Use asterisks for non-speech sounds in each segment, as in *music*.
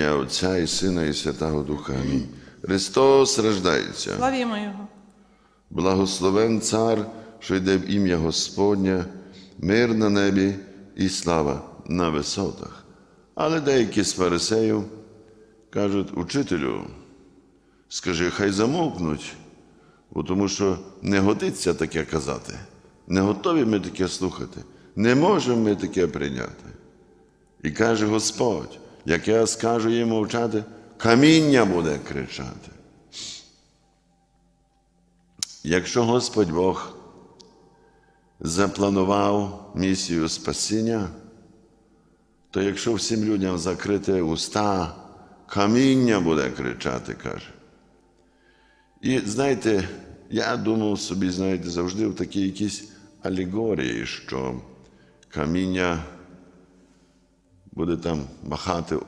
ім'я Отця і Сина, і Святого Духа. Амінь. Христос рождається. Славімо Його. Благословен Цар, що йде в ім'я Господнє, мир на небі і слава на висотах. Але деякі з фарисеїв кажуть, учителю, скажи, хай замовкнуть, бо тому що не годиться таке казати. Не готові ми таке слухати. Не можемо ми таке прийняти. І каже Господь, як я скажу їм мовчати, каміння буде кричати. Якщо Господь Бог запланував місію спасіння, то якщо всім людям закрити уста, каміння буде кричати, каже. І знаєте, я думав собі, знаєте, завжди в такій якійсь алегорії, що каміння буде там махати,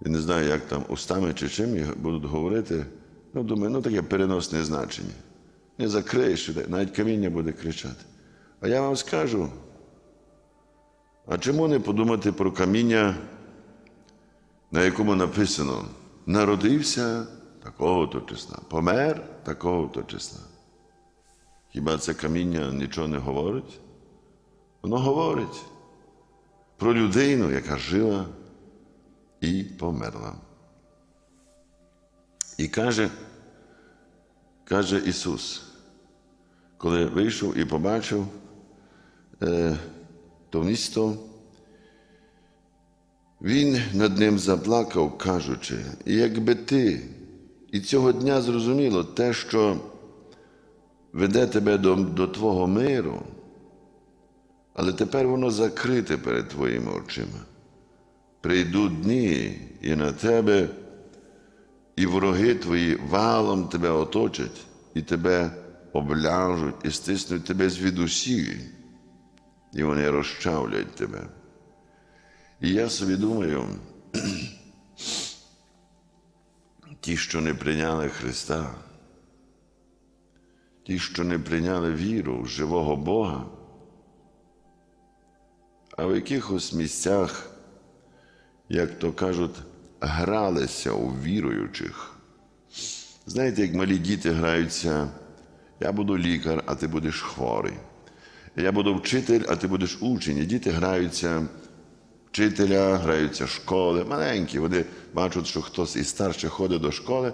я не знаю, як там устами чи чим будуть говорити. Ну, думаю, ну таке переносне значення. Не закриєш, навіть каміння буде кричати. А я вам скажу, а чому не подумати про каміння, на якому написано народився такого-то числа, помер такого-то числа? Хіба це каміння нічого не говорить? Воно говорить про людину, яка жила і померла. І каже, каже Ісус, коли вийшов і побачив е, то місто, він над ним заплакав, кажучи, якби ти і цього дня зрозуміло те, що веде тебе до, до Твого миру, але тепер воно закрите перед твоїми очима. Прийдуть дні і на тебе, і вороги твої валом тебе оточать, і тебе обляжуть, і стиснуть тебе звідусі, і вони розчавлять тебе. І я собі думаю, *clears throat* ті, що не прийняли Христа, ті, що не прийняли віру в живого Бога, а в якихось місцях, як то кажуть, гралися у віруючих. Знаєте, як малі діти граються, я буду лікар, а ти будеш хворий. Я буду вчитель, а ти будеш учень. І діти граються вчителя, граються школи, маленькі. Вони бачать, що хтось із старших ходить до школи.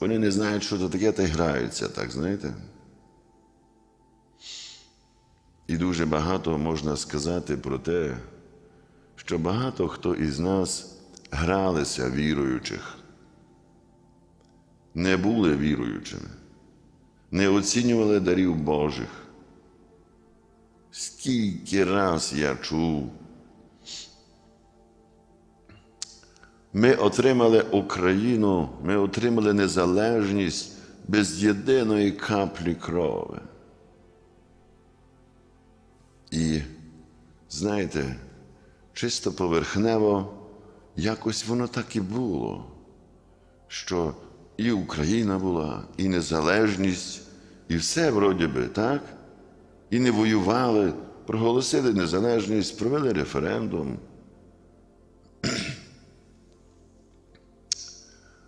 Вони не знають, що це таке, та й граються, так, знаєте? І дуже багато можна сказати про те, що багато хто із нас гралися віруючих, не були віруючими, не оцінювали дарів Божих. Скільки раз я чув, ми отримали Україну, ми отримали незалежність без єдиної каплі крови. І знаєте, чисто поверхнево, якось воно так і було, що і Україна була, і незалежність, і все вроді би, так? І не воювали, проголосили незалежність, провели референдум. *clears throat*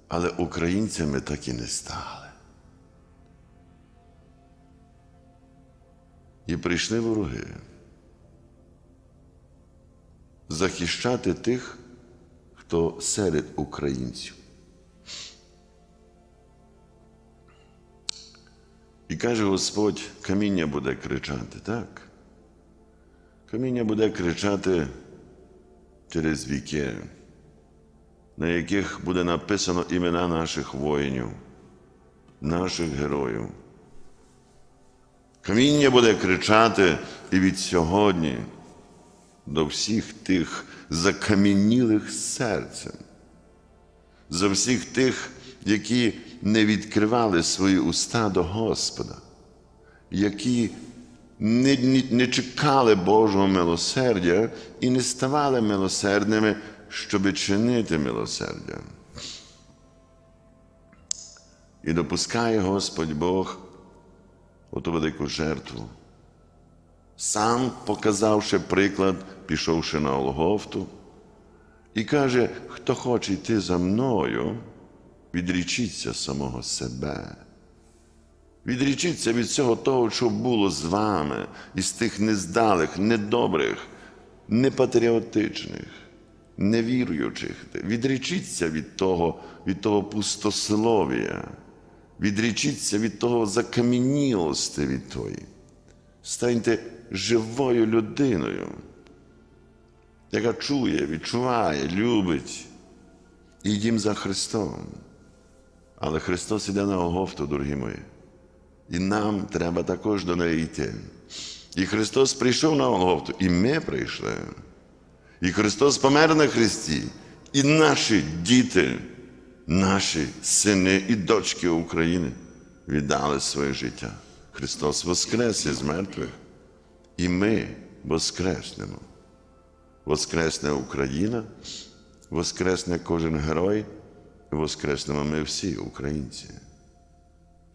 Але українцями так і не стали. І прийшли вороги захищати тих, хто серед українців. І каже Господь, каміння буде кричати, так? Каміння буде кричати через віки, на яких буде написано імена наших воїнів, наших героїв. Каміння буде кричати і від сьогодні до всіх тих закам'янілих серцем, за всіх тих, які не відкривали свої уста до Господа, які не, не, не чекали Божого милосердя і не ставали милосердними, щоби чинити милосердя. І допускає Господь Бог оту велику жертву. Сам показавши приклад, пішовши на Олгофту, І каже, хто хоче йти за мною, відрічіться самого себе. Відрічіться від всього того, що було з вами, із тих нездалих, недобрих, непатріотичних, невіруючих. Відрічіться від того, від того пустословія, відрічіться від того закам'янілості від тої. Станьте живою людиною, яка чує, відчуває, любить. І йдім за Христом. Але Христос іде на Голгофту, дорогі мої. І нам треба також до неї йти. І Христос прийшов на Голгофту, і ми прийшли. І Христос помер на Христі, і наші діти, наші сини і дочки України віддали своє життя. Христос воскрес із мертвих, і ми воскреснемо. Воскресне Україна, воскресне кожен герой, воскреснемо ми всі, українці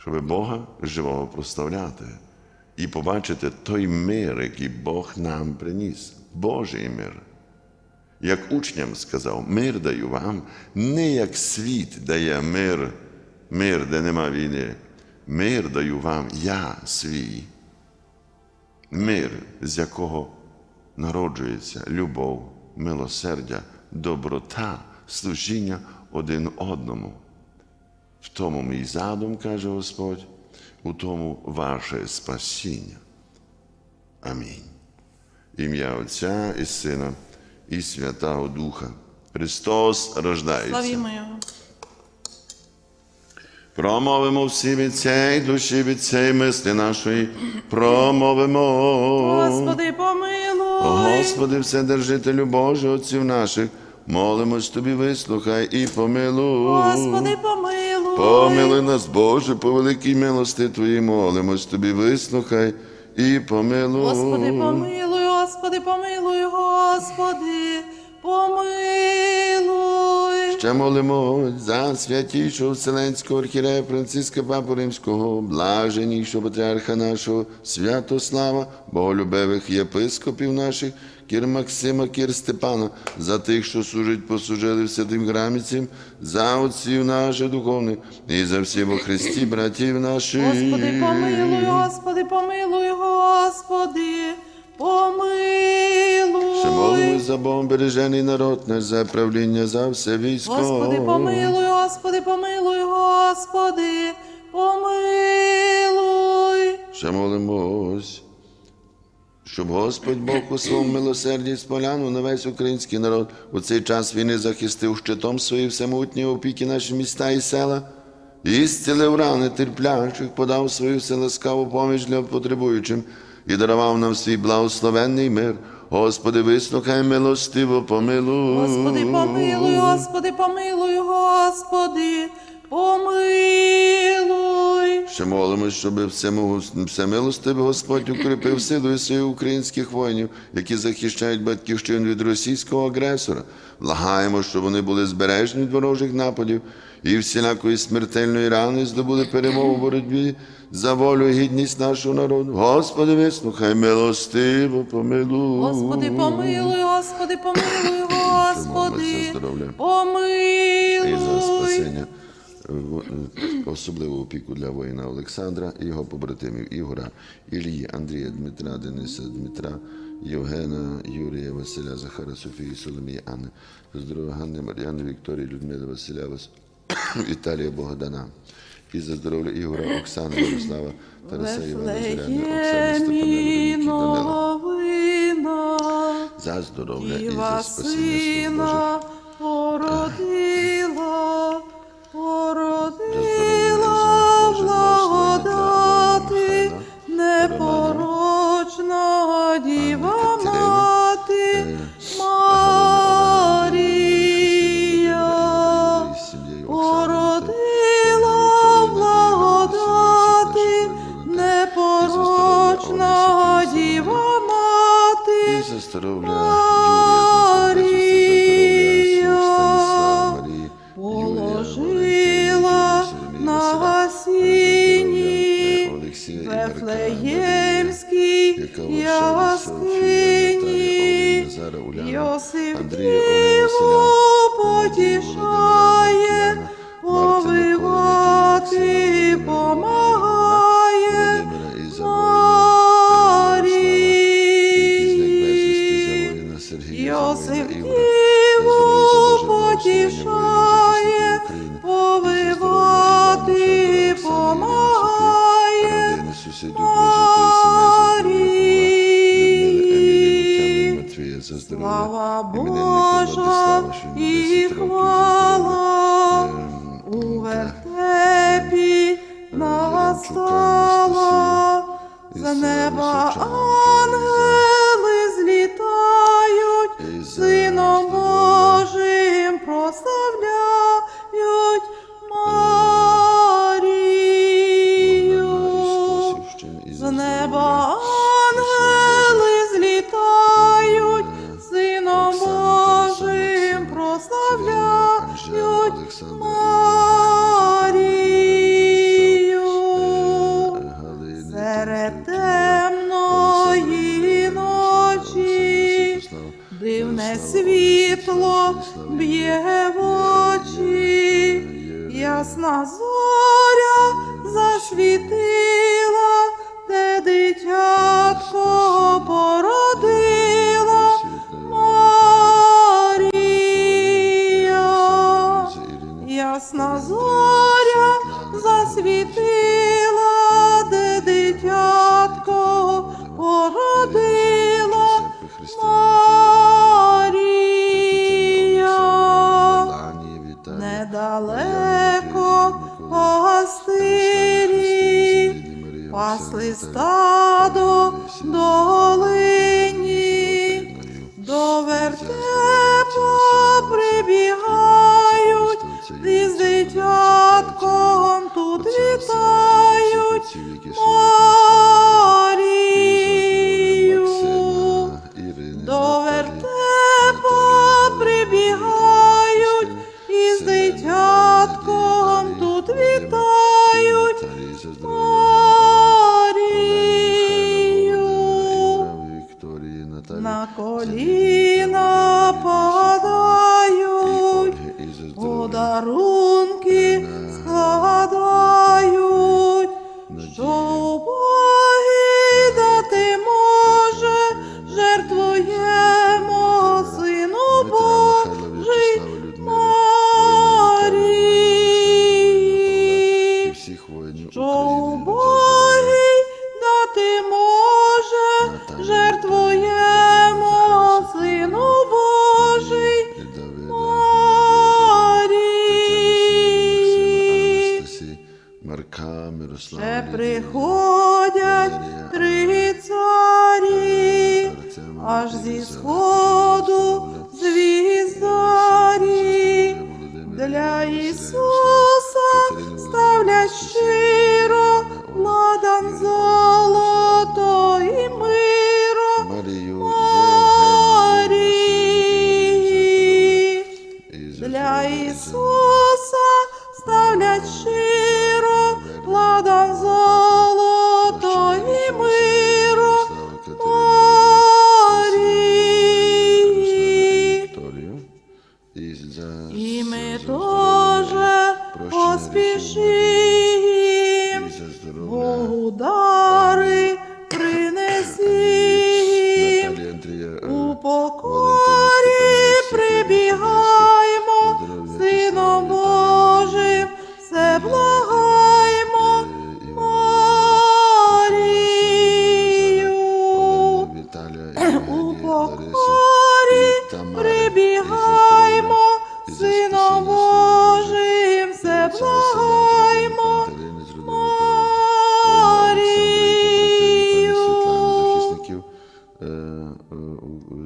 щоб Бога живого прославляти і побачити той мир, який Бог нам приніс, Божий мир. Як учням сказав, мир даю вам, не як світ дає мир, мир, де нема війни. Мир даю вам, я свій. Мир, з якого народжується любов, милосердя, доброта, служіння один одному. В тому мій задум, каже Господь, у тому ваше спасіння. Амінь. Ім'я Отця і Сина, і Святого Духа. Христос рождається. Славімо Його. Промовимо всі від цієї душі, від цієї мислі нашої. Промовимо. Господи, помилуй. Господи, Вседержителю Боже, Отців наших, молимось Тобі, вислухай і помилуй. Господи, помилуй. Помили нас, Боже, по великій милости Твоїй молимось Тобі, вислухай і помилуй. Господи, помилуй, Господи, помилуй, Господи, помилуй. Ще молимо за святішого Вселенського архірея Франциска Папу Римського, блаженнішого патріарха нашого, Святослава, боголюбивих єпископів наших, Кір Максима, Кір Степана, за тих, що служить, послужили святим граміцям, за отців наших духовних і за всіх во Христі, братів наших. Господи, помилуй, Господи, помилуй, Господи, помилуй. Ще молимось за Богом бережений народ наш, за правління, за все військо. Господи, помилуй, Господи, помилуй, Господи, помилуй. Ще молимось, щоб Господь Бог у своєму милосерді споглянув на весь український народ у цей час війни захистив щитом свої всемутні опіки наші міста і села, і зцілив рани терплячих, подав свою вселаскаву поміч для потребуючим і дарував нам свій благословенний мир. Господи, вислухай милостиво, помилуй. Господи, помилуй, Господи, помилуй, Господи, помилуй. Ще молимось, щоб всемилостивий Господь укріпив силою своїх українських воїнів, які захищають батьківщину від російського агресора. Благаємо, щоб вони були збережені від ворожих нападів і всілякої смертельної рани здобули перемогу в боротьбі за волю і гідність нашого народу. Господи, вислухай, милостиво, помилуй. Господи, помилуй, Господи, помилуй, Господи, помилуй. і за спасення. Особливу опіку для воїна Олександра його побратимів Ігора, Ілії, Андрія, Дмитра, Дениса, Дмитра, Євгена, Юрія, Василя, Захара, Софії, Соломії, Анни, здоров'я Ганни, Мар'яни, Вікторії, Людмили, Василя, Вас- *coughs* Віталія Богдана. І за здоров'я Ігора, Оксани, Ярослава, Тараса, Івана, Зоряни, Оксани, Степана, Вифлеємі Данила. За здоров'я і за спасіння слуг б'є в очі, ясна зоря зашвіт. Sevgili Kesin. для Ісуса ставлять щиро, ладом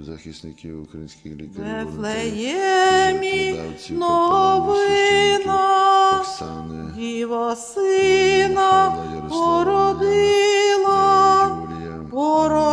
захисників українських лікарів Вифлеємі новина Оксани, Діва сина породила, породила.